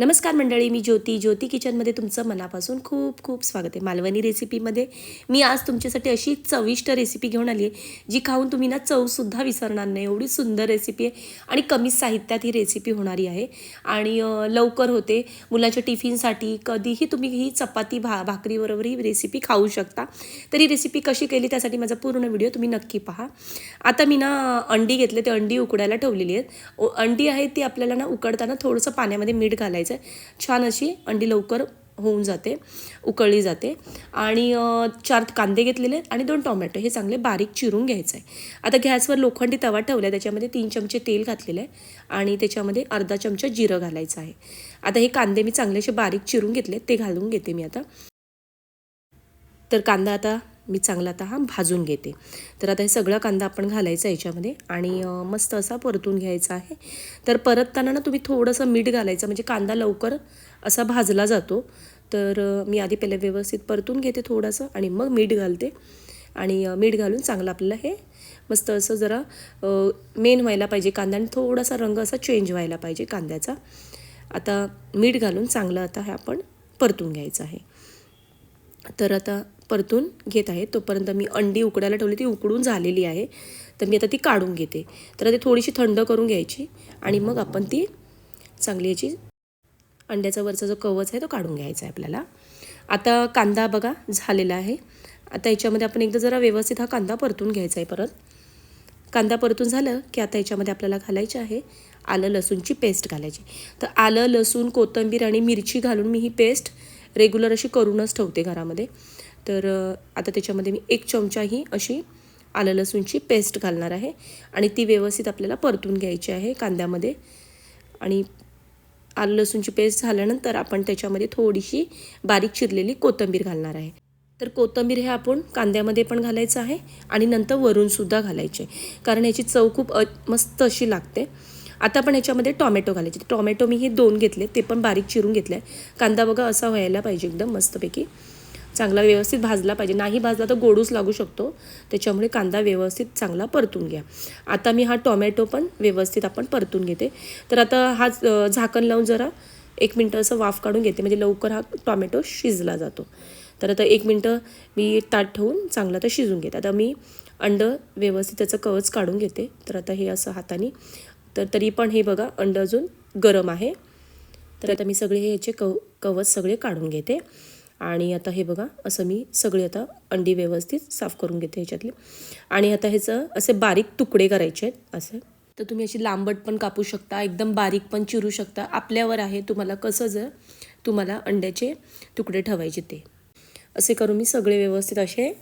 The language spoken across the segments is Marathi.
नमस्कार मंडळी मी ज्योती. ज्योती किचनमध्ये तुमचं मनापासून खूप खूप स्वागत आहे. मालवणी रेसिपीमध्ये मी आज तुमच्यासाठी अशी चविष्ट रेसिपी घेऊन आली आहे जी खाऊन तुम्ही ना चवसुद्धा विसरणार नाही. एवढी सुंदर रेसिपी आहे आणि कमी साहित्यात ही रेसिपी होणारी आहे. आणि लवकर होते. मुलाच्या टिफिनसाठी कधीही तुम्ही ही चपाती भा भाकरीबरोबर ही रेसिपी खाऊ शकता. तर ही रेसिपी कशी केली त्यासाठी माझा पूर्ण व्हिडिओ तुम्ही नक्की पहा. आता मी ना अंडी घेतले ते अंडी उकडायला ठेवलेली आहेत. ओ- अंडी आहे ती आपल्याला ना उकडताना थोडंसं पाण्यामध्ये मीठ घालायचं आहे छान अशी अंडी लवकर होऊन जाते उकळली जाते. आणि चार कांदे घेतलेले आणि दोन टोमॅटो. हे चांगले बारीक चिरून घ्यायचं आहे आता गॅसवर लोखंडी तवा ठेवला आहे त्याच्यामध्ये तीन चमचे तेल घातलेलं आहे आणि त्याच्यामध्ये अर्धा चमचा जिरं घालायचं आहे. आता हे कांदे मी चांगले असे बारीक चिरून घेतले ते घालून घेते मी आता. तर कांदा आता मी चांगला आता हा भाजून घेते. तर आता हे सगळा कांदा आपण घालायचा याच्यामध्ये आणि मस्त असा परतून घ्यायचा आहे. तर परतताना ना तुम्ही थोडंसं मीठ घालायचं म्हणजे कांदा लवकर असा भाजला जातो. तर मी आधी पहिले व्यवस्थित परतून घेते थोडंसं आणि मग मीठ घालते. आणि मीठ घालून चांगलं आपल्याला हे मस्त असं जरा मेन व्हायला पाहिजे कांदा आणि थोडासा रंग असा चेंज व्हायला पाहिजे कांद्याचा. आता मीठ घालून चांगलं आता हे आपण परतून घ्यायचं आहे. तर आता परतून घेत आहे. तोपर्यंत मी अंडी उकडायला ठेवली. ती उकडून झालेली आहे. तर मी आता ती काढून घेते. तर ती थोडीशी थंड करून घ्यायची आणि मग आपण ती चांगली याची अंड्याचा वरचा जो कवच आहे तो काढून घ्यायचा आहे आपल्याला. आता कांदा बघा झालेला आहे. आता याच्यामध्ये आपण एकदा जरा व्यवस्थित हा कांदा परतून घ्यायचा आहे परत. कांदा परतून झालं की आता याच्यामध्ये आपल्याला घालायचे आहे आलं लसूणची पेस्ट घालायची. तर आलं लसूण कोथिंबीर आणि मिरची घालून मी ही पेस्ट रेग्युलर अशी करूनच ठेवते घरामध्ये. तर आता त्याच्यामध्ये मी एक चमचा ही अशी आलं लसूणची पेस्ट घालणार आहे आणि ती व्यवस्थित आपल्याला परतून घ्यायची आहे कांद्यामध्ये. आणि आलं लसूणची पेस्ट झाल्यानंतर आपण त्याच्यामध्ये थोडीशी बारीक चिरलेली कोथिंबीर घालणार आहे. तर कोथिंबीर हे आपण कांद्यामध्ये पण घालायचं आहे आणि नंतर वरूनसुद्धा घालायचे. कारण याची चव खूप अ मस्त अशी लागते. आता आपण याच्यामध्ये टॉमॅटो घालायचे. टॉमॅटो मी हे दोन घेतले ते पण बारीक चिरून घेतले. आहे कांदा बघा असा व्हायला पाहिजे एकदम मस्तपैकी. चांगला व्यवस्थित भाजला पाहिजे. नाही भाजला तर गोडूस लागू शकतो. त्याच्यामुळे कांदा व्यवस्थित चांगला परतून घ्या. आता मी हा टोमॅटो पण व्यवस्थित आपण परतून घेते. तर आता हा झाकण लावून जरा एक मिनटं असं वाफ काढून घेते. म्हणजे लवकर हा टॉमॅटो शिजला जातो. तर आता एक मिनटं मी ताट ठेवून चांगला तर शिजून घेते. आता मी अंड व्यवस्थित त्याचं कवच काढून घेते. तर आता हे असं हाताने. तर तरी पण हे बघा अंड अजून गरम आहे. तर आता मी सगळे ह्याचे कव कवच सगळे काढून घेते. आणि आता हे बघा असं मी सगळी आता अंडी व्यवस्थित साफ करून घेते ह्याच्यातली. आणि आता ह्याचं असे बारीक तुकडे करायचे आहेत असे. तर तुम्ही अशी लांबट पण कापू शकता एकदम बारीक पण चिरू शकता. आपल्यावर आहे तुम्हाला कसं जर तुम्हाला अंड्याचे तुकडे ठेवायचे ते. असे करून मी सगळे व्यवस्थित असे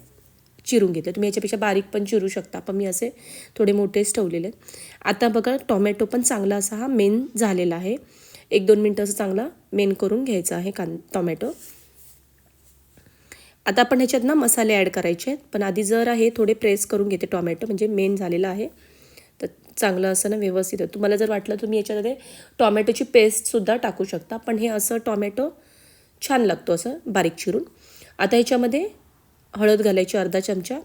चिरून घेते. तुम्ही याच्यापेक्षा बारीक पण चिरू शकता पण मी असे थोडे मोठेच ठेवलेले आता बघा टॉमॅटो पण चांगला असा हा मेन झालेला आहे. एक दोन मिनटं असं चांगला मेन करून घ्यायचा आहे कां टॉमॅटो. आता आपण ह्याच्यात ना मसाले ॲड करायचे आहेत. पण आधी जर आहे थोडे प्रेस करून घेते टॉमॅटो म्हणजे मेन झालेला आहे. तर चांगलं असं ना व्यवस्थित आहे तुम्हाला जर वाटलं तुम्ही याच्यामध्ये टॉमॅटोची पेस्टसुद्धा टाकू शकता पण हे असं टॉमॅटो छान लागतो असं बारीक चिरून. आता ह्याच्यामध्ये हळद घालायची अर्धा चमचा.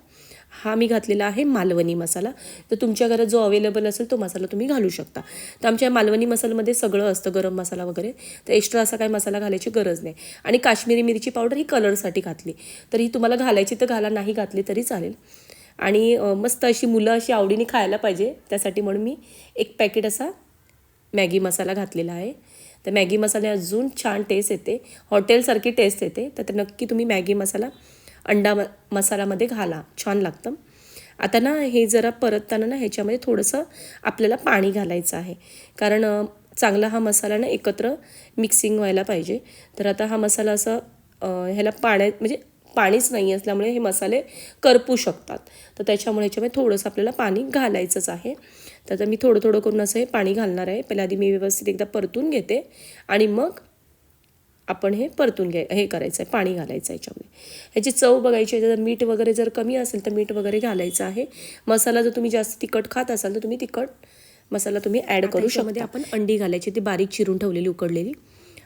हा मी घातलेला आहे मालवणी मसाला. तर तुमच्या घरात जो अवेलेबल असेल तो मसाला तुम्ही घालू शकता. तर आमच्या मालवणी मसाल्यामध्ये सगळं असतं गरम मसाला वगैरे. तर एक्स्ट्रा असा काही मसाला घालायची गरज नाही. आणि काश्मीरी मिरची पावडर ही कलरसाठी घातली. तर ही तुम्हाला घालायची तर घाला नाही घातली तरी चालेल. आणि मस्त अशी मुलं अशी आवडीने खायला पाहिजे. त्यासाठी म्हणून मी एक पॅकेट असा मॅगी मसाला घातलेला आहे. तर मॅगी मसाले अजून छान टेस्ट येते. हॉटेलसारखी टेस्ट येते. तर नक्की तुम्ही मॅगी मसाला अंडा म मसाल्यामध्ये घाला. छान लागतं. आता ना हे जरा परतताना ना ह्याच्यामध्ये थोडंसं आपल्याला पाणी घालायचं आहे. कारण चांगला हा मसाला ना एकत्र मिक्सिंग व्हायला पाहिजे. तर आता हा मसाला असं ह्याला पाण्यात म्हणजे पाणीच नाही असल्यामुळे हे मसाले करपू शकतात. तर त्याच्यामुळे ह्याच्यामध्ये थोडंसं आपल्याला पाणी घालायचंच आहे. तर आता मी थोडं थोडं करून असं हे पाणी घालणार आहे. पहिल्या आधी मी व्यवस्थित एकदा परतून घेते. आणि मग आपण हे परतून घ्याय हे करायचं आहे पाणी घालायचं आहे याच्यामध्ये. ह्याची चव बघायची आहे जर मीठ वगैरे जर कमी असेल तर मीठ वगैरे घालायचं आहे. मसाला जर तुम्ही जास्त तिखट खात असाल तर तुम्ही तिखट मसाला तुम्ही ॲड करू शकता. आपण अंडी घालायची ती बारीक चिरून ठेवलेली उकडलेली.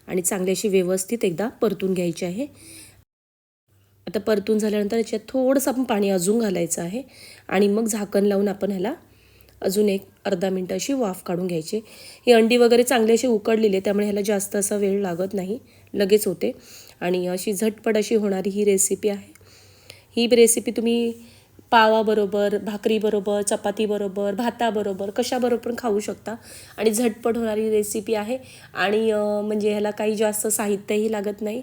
आणि चांगली अशी व्यवस्थित एकदा परतून घ्यायची आहे. आता परतून झाल्यानंतर याच्यात थोडंसं आपण पाणी अजून घालायचं आहे. आणि मग झाकण लावून आपण ह्याला अजून एक अर्धा मिनटं अशी वाफ काढून घ्यायची. ही अंडी वगैरे चांगली अशी उकडलेली आहे त्यामुळे ह्याला जास्त असा वेळ लागत नाही. लगेच होते. आणि अशी झटपट अशी होणारी ही रेसिपी आहे. ही रेसिपी तुम्ही पावाबरोबर भाकरीबरोबर चपातीबरोबर भाताबरोबर कशाबरोबर पण खाऊ शकता. आणि झटपट होणारी रेसिपी आहे. आणि म्हणजे ह्याला काही जास्त साहित्यही लागत नाही.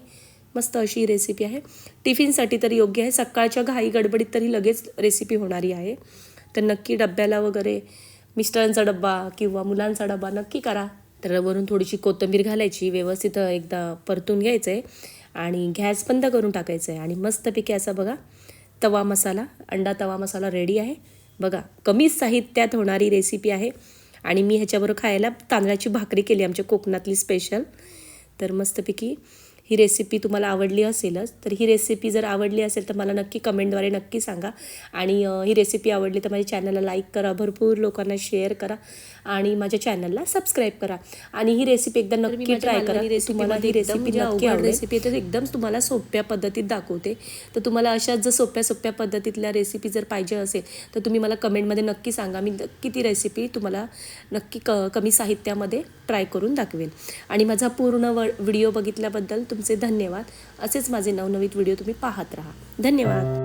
मस्त अशी ही रेसिपी आहे. टिफिनसाठी तर योग्य आहे. सकाळच्या घाई गडबडीत तरी लगेच रेसिपी होणारी आहे. तर नक्की डब्याला वगैरे मिस्टरांचा डब्बा किंवा मुलांचा डब्बा नक्की करा. तर वरून थोडीशी कोथिंबीर घालायची व्यवस्थित एकदा परतून घ्यायचं आहे आणि गॅस बंद करून टाकायचं आहे आणि मस्तपैकी असा बघा तवा मसाला अंडा तवा मसाला रेडी आहे. बघा कमी साहित्यात होणारी रेसिपी आहे. आणि मी ह्याच्याबरोबर खायला तांदळाची भाकरी केली आमच्या कोकणातली स्पेशल तर मस्तपैकी ही रेसिपी तुम्हाला आवडली असेलच तर ही रेसिपी जर आवडली असेल तर मला नक्की कमेंटद्वारे नक्की सांगा. आणि ही रेसिपी आवडली तर माझ्या चॅनलला लाईक करा भरपूर लोकांना शेअर करा आणि माझ्या चॅनलला सबस्क्राईब करा. आणि ही रेसिपी एकदा नक्की ट्राय करा. तुम्हाला ही रेसिपी नक्की आवडेल. रेसिपी तर एकदम तुम्हाला सोप्या पद्धतीत दाखवते. तर तुम्हाला अशाच जर सोप्या सोप्या पद्धतीतल्या रेसिपी जर पाहिजे असेल तर तुम्ही मला कमेंटमध्ये नक्की सांगा. मी नक्की ती रेसिपी तुम्हाला नक्की क कमी साहित्यामध्ये ट्राय करून दाखवेल. आणि माझा पूर्ण व व्हिडिओ बघितल्याबद्दल तुमचे धन्यवाद. असेच माझे नवनवीन व्हिडिओ तुम्ही पाहत राहा. धन्यवाद.